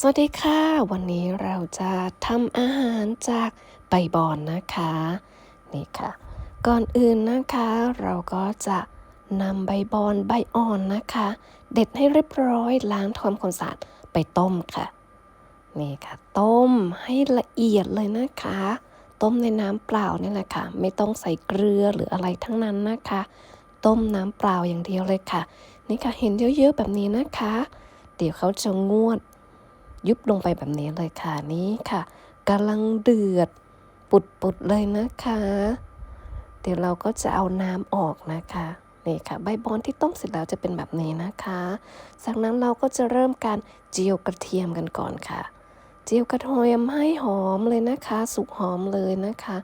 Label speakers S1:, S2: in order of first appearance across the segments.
S1: สวัสดีค่ะ วันนี้เราจะทำอาหารจากใบบอนนะคะ นี่ค่ะ ก่อนอื่นนะคะ เราก็จะนำใบบอนใบอ่อนนะคะ เด็ดให้เรียบร้อยล้างทำความสะอาดไปต้มค่ะ นี่ค่ะ ต้มให้ละเอียดเลยนะคะ ต้มในน้ำเปล่านี่แหละค่ะ ไม่ต้องใส่เกลือหรืออะไรทั้งนั้นนะคะ ต้มน้ำเปล่าอย่างเดียวเลยค่ะ นี่ค่ะเห็นเยอะๆแบบนี้นะคะ เดี๋ยวเขาจะงวด ยุบลงไปแบบนี้เลยค่ะนี่ค่ะกำลังเดือดปุดๆเลยนะคะ เดี๋ยวเราก็จะเอาน้ำออกนะคะนี่ค่ะใบบอนที่ต้มเสร็จแล้วจะเป็นแบบนี้นะคะ จากนั้นเราก็จะเริ่มการเจียวกระเทียมกันก่อนค่ะ เจียวกระเทียมให้หอมเลยนะคะ สุกหอมเลยนะคะ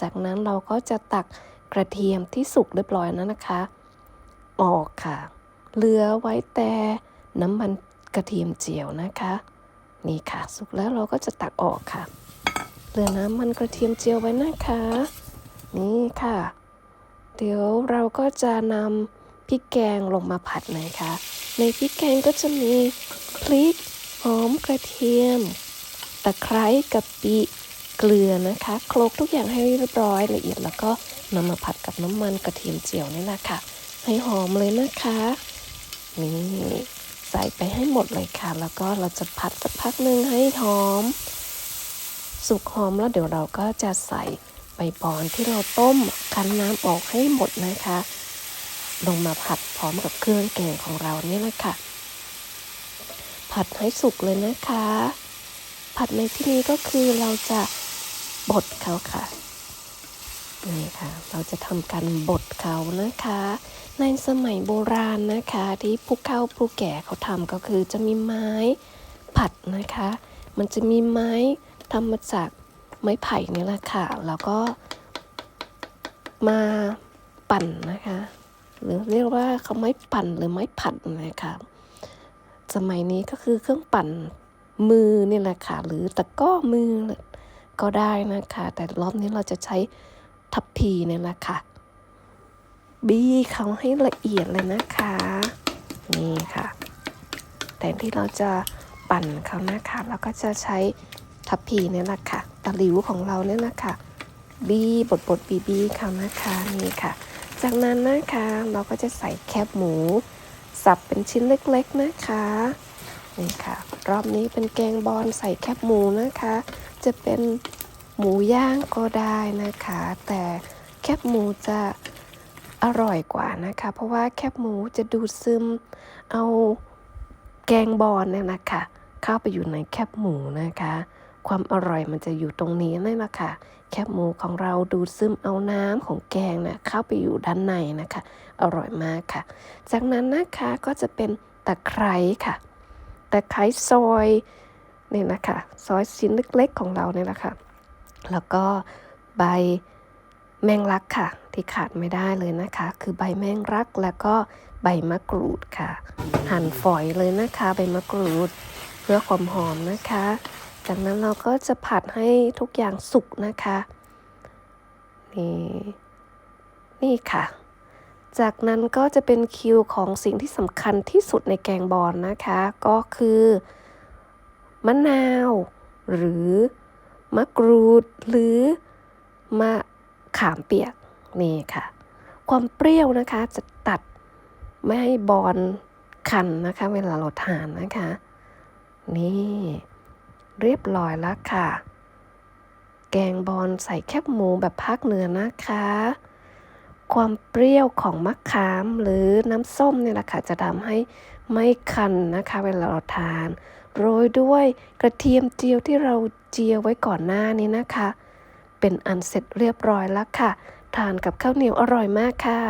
S1: จากนั้นเราก็จะตักกระเทียมที่สุกเรียบร้อยแล้วนะคะ ออกค่ะ เหลือไว้แต่น้ำมันกระเทียมเจียวนะคะ นี่ค่ะสุกแล้วเราก็จะตักออกค่ะเหลือน้ำมันกระเทียมเจียวไว้นะคะ นี่ค่ะ เดี๋ยวเราก็จะนำพริกแกงลงมาผัดนะคะ ในพริกแกงก็จะมีพริกหอมกระเทียม ตะไคร้กะปิเกลือนะคะโคลกทุกอย่างให้เรียบร้อยละเอียดแล้วก็นำมาผัดกับน้ำมันกระเทียมเจียวนี่แหละค่ะ ให้หอมเลยนะคะ นี่ ใส่ไปให้หมดเลยค่ะ แล้วก็เราจะผัดสักพักหนึ่งให้หอม สุกหอมแล้วเดี๋ยวเราก็จะใส่ใบบอนที่เราต้มคั้นน้ำออกให้หมดนะคะ ลงมาผัดพร้อมกับเครื่องแกงของเรานี่แหละค่ะ ผัดให้สุกเลยนะคะ ผัดในที่นี้ก็คือเราจะบดเขาค่ะ นี่ค่ะ เราจะทำการบดเขานะคะ ในสมัยโบราณนะคะ ที่ผู้เฒ่าผู้แก่เขาทำก็คือจะมีไม้ผัดนะคะ มันจะมีไม้ทำมาจากไม้ไผ่นี่แหละค่ะ แล้วก็มาปั่นนะคะ หรือเรียกว่าเขาไม้ปั่นหรือไม้ผัดนะคะสมัยนี้ก็คือเครื่องปั่นมือนี่แหละค่ะ หรือตะก้อมือก็ได้นะคะ แต่รอบนี้เราจะใช้ ทัพพีเนี่ยแหละค่ะ บี้เขาให้ละเอียดเลยนะคะ นี่ค่ะ แต่ที่เราจะปั่นเขานะคะเราก็จะใช้ทัพพีเนี่ยแหละค่ะตะหลิวของเราเนี่ยแหละค่ะ บี้บดบดบีบีเขานะคะนี่ค่ะ จากนั้นนะคะเราก็จะใส่แคบหมู สับเป็นชิ้นเล็กๆนะคะนี่ค่ะ รอบนี้เป็นแกงบอลใส่แคบหมูนะคะ จะเป็น หมูย่างก็ได้นะคะ แต่แคบหมูจะอร่อยกว่านะคะ เพราะว่าแคบหมูจะดูดซึมเอาแกงบอลเนี่ยนะคะเข้าไปอยู่ในแคบหมูนะคะ ความอร่อยมันจะอยู่ตรงนี้นี่แหละค่ะแคบหมูของเราดูดซึมเอาน้ำของแกงนะเข้าไปอยู่ด้านในนะคะ อร่อยมากค่ะ จากนั้นนะคะก็จะเป็นตะไคร้ค่ะตะไคร้ซอยนี่นะคะซอยชิ้นเล็กๆของเราเนี่ยแหละค่ะ แล้วก็ใบแมงลักค่ะ ที่ขาดไม่ได้เลยนะคะ คือใบแมงลักแล้วก็ใบมะกรูดค่ะ หั่นฝอยเลยนะคะ ใบมะกรูด เพื่อความหอมนะคะ จากนั้นเราก็จะผัดให้ทุกอย่างสุกนะคะนี่นี่ค่ะ จากนั้นก็จะเป็นคิวของสิ่งที่สำคัญที่สุดในแกงบอลนะคะ ก็คือมะนาว หรือ มะกรูด หรือมะขามเปียกนี่ค่ะ ความเปรี้ยวนะคะจะตัดไม่ให้บอลคันนะคะ เวลาเราทานนะคะ นี่เรียบร้อยแล้วค่ะ แกงบอลใส่แคบหมูแบบภาคเหนือนะคะ ความเปรี้ยวของมะขามหรือน้ำส้มเนี่ยแหละค่ะจะทำให้ไม่คันนะคะ เวลาเราทาน โรยด้วยกระเทียมเจียวที่เราเจียวไว้ก่อนหน้านี้นะคะ เป็นอันเสร็จเรียบร้อยแล้วค่ะ ทานกับข้าวเหนียวอร่อยมากค่ะ